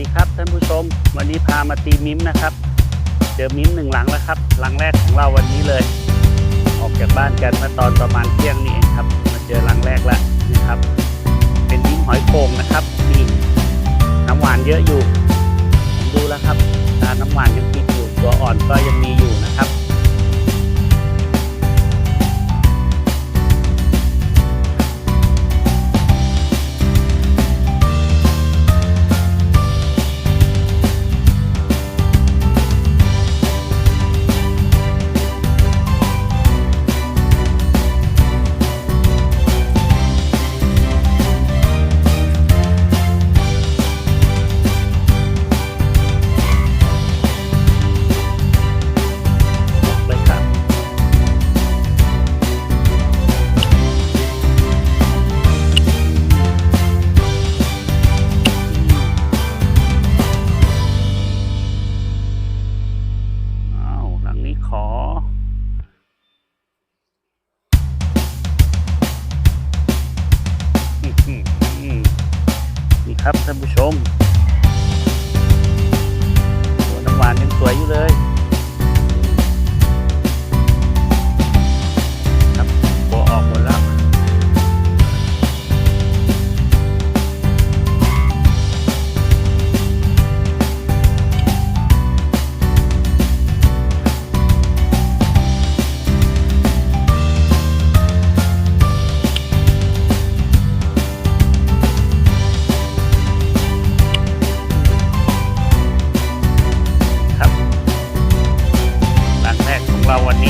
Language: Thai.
ดีครับท่านผู้ชม วันนี้พามาตีมิมนะครับ เจอมิมหนึ่งหลังแล้วครับ หลังแรกของเราวันนี้เลย ออกจากบ้านกันเมื่อตอนประมาณเที่ยงนี่เองครับ มาเจอหลังแรกแล้วนะครับ เป็นมิมหอยโข่งนะครับนี่น้ำหวานเยอะอยู่ผมดูแล้วครับตาน้ำหวานยังติดอยู่ตัวอ่อนก็ยังมีอยู่นะครับ ครับท่านผู้ชมตัวน้ำหวานยังสวยอยู่เลย แรกของเราวันนี้